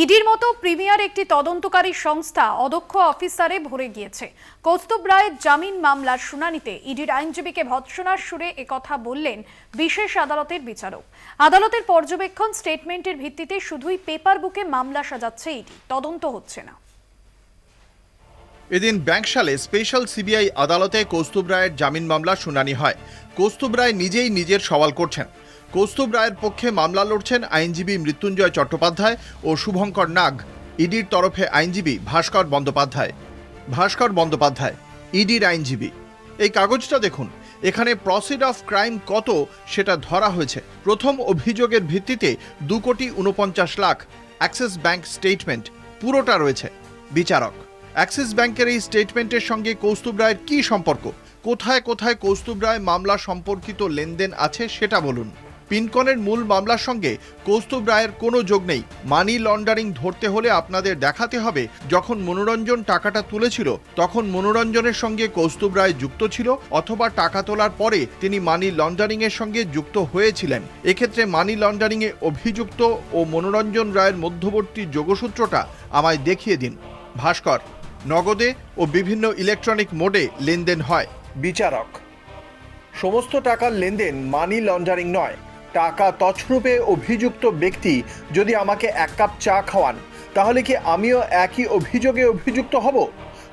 ইডির মতো প্রিমিয়ার একটি তদন্তকারী সংস্থা অদক্ষ অফিসারে ভরে গিয়েছে। কৌস্তুভ রায়ের জামিন মামলার শুনানিতে ইডির আইনজীবীকে ভৎসনার সুরে একথা বললেন বিশেষ আদালতের বিচারক। আদালতের পর্যবেক্ষণ স্টেটমেন্টের ভিত্তিতে শুধুই পেপার বুকে মামলা সাজাচ্ছে ইডি। তদন্ত হচ্ছে না। এদিন ব্যাংকশালে স্পেশাল সিবিআই আদালতে কৌস্তুভ রায়ের জামিন মামলা শুনানি হয়। কৌস্তুভ রায় নিজেই নিজের সওয়াল করছেন। কৌস্তুভ রায়ের পক্ষে মামলা লড়ছেন আইনজীবী মৃত্যুঞ্জয় চট্টোপাধ্যায় ও শুভঙ্কর নাগ, ইডির তরফে আইনজীবী ভাস্কর বন্দ্যোপাধ্যায়। ভাস্কর বন্দ্যোপাধ্যায়, ইডির আইনজীবী। এই কাগজটা দেখুন, এখানে প্রসিড অফ ক্রাইম কত সেটা ধরা হয়েছে। প্রথম অভিযোগের ভিত্তিতে দু কোটি উনপঞ্চাশ লাখ অ্যাক্সিস ব্যাংক স্টেটমেন্ট পুরোটা রয়েছে। বিচারক, অ্যাক্সিস ব্যাংকের এই স্টেটমেন্টের সঙ্গে কৌস্তুভ রায়ের কী সম্পর্ক? কোথায় কোথায় কৌস্তুভ রায় মামলা সম্পর্কিত লেনদেন আছে সেটা বলুন। পিনকনের মূল মামলার সঙ্গে কৌস্তুভ রায়ের কোনো যোগ নেই। মানি লন্ডারিং ধরতে হলে আপনাদের দেখাতে হবে, যখন মনোরঞ্জন টাকাটা তুলেছিল, তখন মনোরঞ্জনের সঙ্গে কৌস্তুভ রায় যুক্ত ছিল, অথবা টাকা তোলার পরে তিনি মানি লন্ডারিংয়ের সঙ্গে যুক্ত হয়েছিলেন। এক্ষেত্রে মানি লন্ডারিংয়ে অভিযুক্ত ও মনোরঞ্জন রায়ের মধ্যবর্তী যোগসূত্রটা আমায় দেখিয়ে দিন। ভাস্কর, নগদে ও বিভিন্ন ইলেকট্রনিক মোডে লেনদেন হয়। বিচারক, সমস্ত টাকার লেনদেন মানি লন্ডারিং নয় টাকা তছরূপে অভিযুক্ত ব্যক্তি যদি আমাকে এক কাপ চা খাওয়ান, তাহলে কি আমিও একই অভিযোগে অভিযুক্ত হব?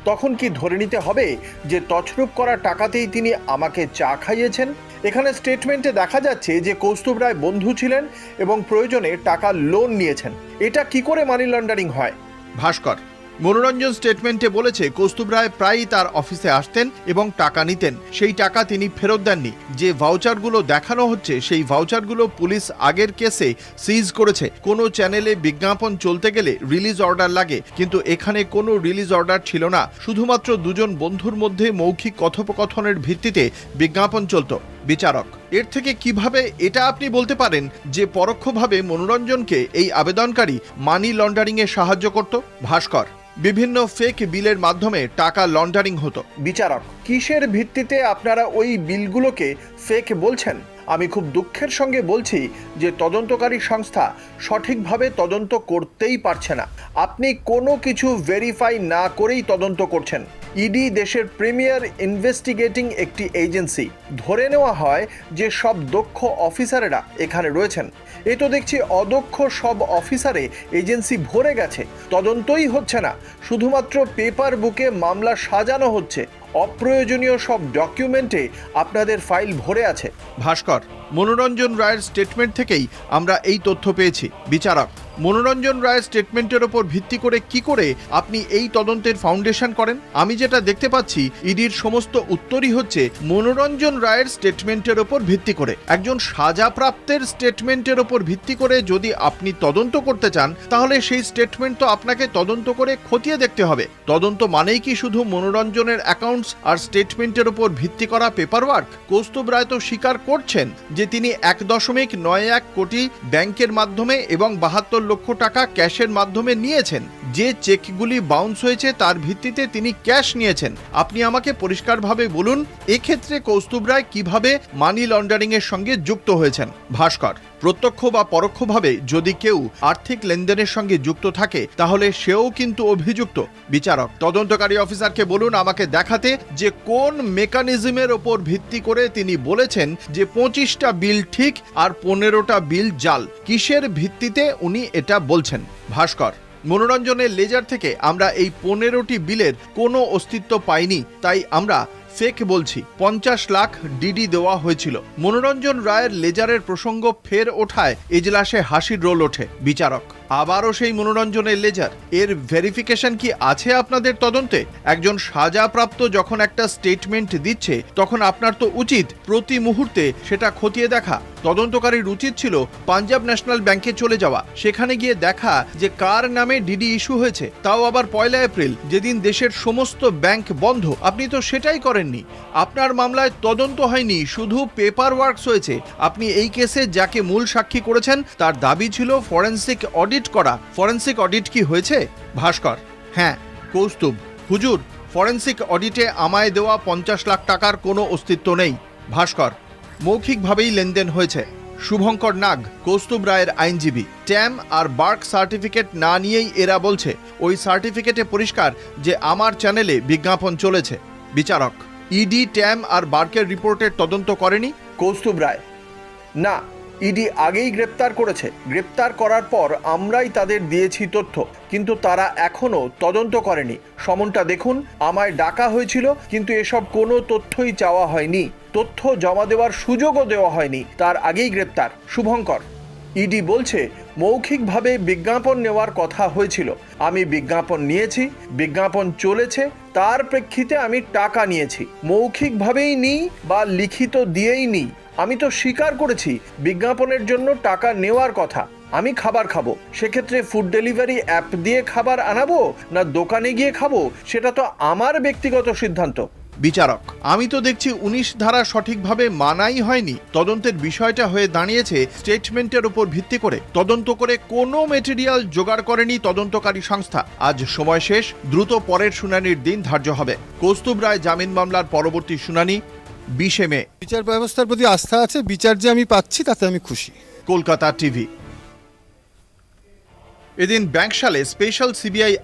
তখন কি ধরে নিতে হবে যে তছরূপ করা টাকাতেই তিনি আমাকে চা খাইয়েছেন? এখানে স্টেটমেন্টে দেখা যাচ্ছে যে কৌস্তুভ রায় বন্ধু ছিলেন এবং প্রয়োজনে টাকা লোন নিয়েছেন। এটা কি করে মানি লন্ডারিং হয়? ভাস্কর মনোরঞ্জন স্টেটমেন্টে বলেছে, কৌস্তুভ রায় প্রায়ই তার অফিসে আসতেন এবং টাকা নিতেন। সেই টাকা তিনি ফেরত দেননি। যে ভাউচারগুলো দেখানো হচ্ছে, সেই ভাউচারগুলো পুলিশ আগের কেসে সিজ করেছে। কোনো চ্যানেলে বিজ্ঞাপন চলতে গেলে রিলিজ অর্ডার লাগে, কিন্তু এখানে কোনো রিলিজ অর্ডার ছিল না। শুধুমাত্র দুজন বন্ধুর মধ্যে মৌখিক কথোপকথনের ভিত্তিতে বিজ্ঞাপন চলত। বিচারক, এর থেকে কীভাবে এটা আপনি বলতে পারেন যে পরোক্ষভাবে মনোরঞ্জনকে এই আবেদনকারী মানি লন্ডারিংয়ে সাহায্য করত? ভাস্কর বিভিন্ন ফেক বিলের মাধ্যমে টাকা লন্ডারিং হতো। বিচারক, কিসের ভিত্তিতে আপনারা ওই বিলগুলোকে ফেক বলছেন? আমি খুব দুঃখের সঙ্গে বলছি যে তদন্তকারী সংস্থা সঠিকভাবে তদন্ত করতেই পারছে না। আপনি কোনো কিছু ভেরিফাই না করেই তদন্ত করছেন। ইডি দেশের প্রিমিয়ার ইনভেস্টিগেটিং একটি এজেন্সি ধরে নেওয়া হয় যে সব দক্ষ অফিসারেরা এখানে রয়েছেন। এ তো দেখছি অদক্ষ সব অফিসারে এজেন্সি ভরে গেছে। তদন্তই হচ্ছে না। শুধুমাত্র পেপার বুকে মামলা সাজানো হচ্ছে। অপ্রয়োজনীয় সব ডকুমেন্টে আপনাদের ফাইল ভরে আছে। ভাস্কর, মনোরঞ্জন রায়ের স্টেটমেন্ট থেকেই আমরা এই তথ্য পেয়েছি। বিচারক, মনোরঞ্জন রায়ের স্টেটমেন্টের ওপর ভিত্তি করে কি করে আপনি এই তদন্তের ফাউন্ডেশন করেন? আমি যেটা দেখতে পাচ্ছি, ইডির সমস্ত উত্তরই হচ্ছে মনোরঞ্জন রায়ের স্টেটমেন্টের ওপর ভিত্তি করে। একজন সাজাপ্রাপ্তের স্টেটমেন্টের ওপর ভিত্তি করে যদি আপনি তদন্ত করতে চান, তাহলে সেই স্টেটমেন্ট তো আপনাকে তদন্ত করে খতিয়ে দেখতে হবে। তদন্ত মানেই কি শুধু মনোরঞ্জনের অ্যাকাউন্টস আর স্টেটমেন্টের ওপর ভিত্তি করা পেপার ওয়ার্ক কৌস্তুভ রায় তো স্বীকার করছেন যে তিনি এক দশমিক নয় এক কোটি ব্যাংকের মাধ্যমে এবং বাহাত্তর লক্ষ টাকা ক্যাশের মাধ্যমে নিয়েছেন। যে চেকগুলি বাউন্স হয়েছে তার ভিত্তিতে তিনি ক্যাশ নিয়েছেন। আপনি আমাকে পরিষ্কারভাবে বলুন, এক্ষেত্রে কৌস্তুভ রায় কীভাবে মানি লন্ডারিং এর সঙ্গে যুক্ত হয়েছেন? ভাস্কর প্রত্যক্ষ বা পরোক্ষভাবে যদি কেউ আর্থিক লেনদেনের সঙ্গে যুক্ত থাকে, তাহলে সেও কিন্তু অভিযুক্ত। বিচারক, তদন্তকারী অফিসারকে বলুন আমাকে দেখাতে যে কোন মেকানিজমের ওপর ভিত্তি করে তিনি বলেছেন যে পঁচিশটা বিল ঠিক আর পনেরোটা বিল জাল। কিসের ভিত্তিতে উনি এটা বলছেন? ভাস্কর, মনোরঞ্জনের লেজার থেকে আমরা এই পনেরোটি বিলের কোনো অস্তিত্ব পাইনি, তাই আমরা ফেক বলছি, পঞ্চাশ লাখ ডিডি দেওয়া হয়েছিল। মনোরঞ্জন রায়ের লেজারের প্রসঙ্গ ফের ওঠায় এজলাসে হাসির রোল ওঠে। বিচারক আবারও সেই মনোরঞ্জনের লেজার। এর ভেরিফিকেশন কি আছে আপনাদের তদন্তে? একজন সাজাপ্রাপ্ত যখন একটা স্টেটমেন্ট দিচ্ছে, তখন আপনার তো উচিত প্রতি মুহূর্তে সেটা খতিয়ে দেখা। তদন্তকারীর উচিত ছিল পাঞ্জাব ন্যাশনাল ব্যাংকে চলে যাওয়া। সেখানে গিয়ে দেখা যে কার নামে ডিডি ইস্যু হয়েছে। তাও আবার পয়লা এপ্রিল, যেদিন দেশের সমস্ত ব্যাংক বন্ধ। আপনি তো সেটাই করেননি। আপনার মামলায় তদন্ত হয়নি, শুধু পেপার ওয়ার্কস হয়েছে। আপনি এই কেসে যাকে মূল সাক্ষী করেছেন, তার দাবি ছিল ফরেন্সিক অডিট করা। ফরেন্সিক অডিট কি হয়েছে? ভাস্কর। হ্যাঁ কৌস্তুভ। হুজুর ফরেন্সিক অডিটে আমায় দেওয়া পঞ্চাশ লাখ টাকার কোনো অস্তিত্ব নেই। ভাস্কর, মৌখিকভাবেই লেনদেন হয়েছে। শুভঙ্কর নাগ, কৌস্তুভ রায়ের আইনজীবী। ট্যাম আর বার্ক সার্টিফিকেট না নিয়েই এরা বলছে, ওই সার্টিফিকেটে পরিষ্কার যে আমার চ্যানেলে বিজ্ঞাপন চলেছে। বিচারক, ইডি ট্যাম আর বার্কের রিপোর্টের তদন্ত করেনি? কৌস্তুভ রায়, না। ইডি আগেই গ্রেপ্তার করেছে। গ্রেপ্তার করার পর আমরাই তাদের দিয়েছি তথ্য, কিন্তু তারা এখনও তদন্ত করেনি। সমনটা দেখুন, আমায় ডাকা হয়েছিল, কিন্তু এসব কোনো তথ্যই চাওয়া হয়নি। তথ্য জমা দেওয়ার সুযোগও দেওয়া হয়নি, তার আগেই গ্রেপ্তার। শুভঙ্কর, ইডি বলছে, মৌখিকভাবে বিজ্ঞাপন নেওয়ার কথা হয়েছিল। আমি বিজ্ঞাপন নিয়েছি, বিজ্ঞাপন চলেছে, তার প্রেক্ষিতে আমি টাকা নিয়েছি। মৌখিকভাবেই নিই বা লিখিত দিয়েই নিই। আমি তো স্বীকার করেছি, বিজ্ঞাপনের জন্য টাকা নেওয়ার কথা। আমি খাবার খাব। সেক্ষেত্রে ফুড ডেলিভারি অ্যাপ দিয়ে খাবার আনাবো না দোকানে গিয়ে খাব? সেটা তো আমার ব্যক্তিগত সিদ্ধান্ত। বিচারক, আমি তো দেখছি উনিশ ধারা সঠিকভাবে মানাই হয়নি। তদন্তের বিষয়টা হয়ে দাঁড়িয়েছে স্টেটমেন্টের উপর ভিত্তি করে। তদন্ত করে কোনো মেটেরিয়াল জোগাড় করেনি তদন্তকারী সংস্থা। আজ সময় শেষ, দ্রুত পরের শুনানির দিন ধার্য হবে। কৌস্তুভ রায় জামিন মামলার পরবর্তী শুনানি। বিশে মে। বিচার ব্যবস্থার প্রতি আস্থা আছে বিচার যে আমি পাচ্ছি তাতে আমি খুশি। কলকাতা টিভি। এদিন ব্যাংকশালে স্পেশাল সিবিআই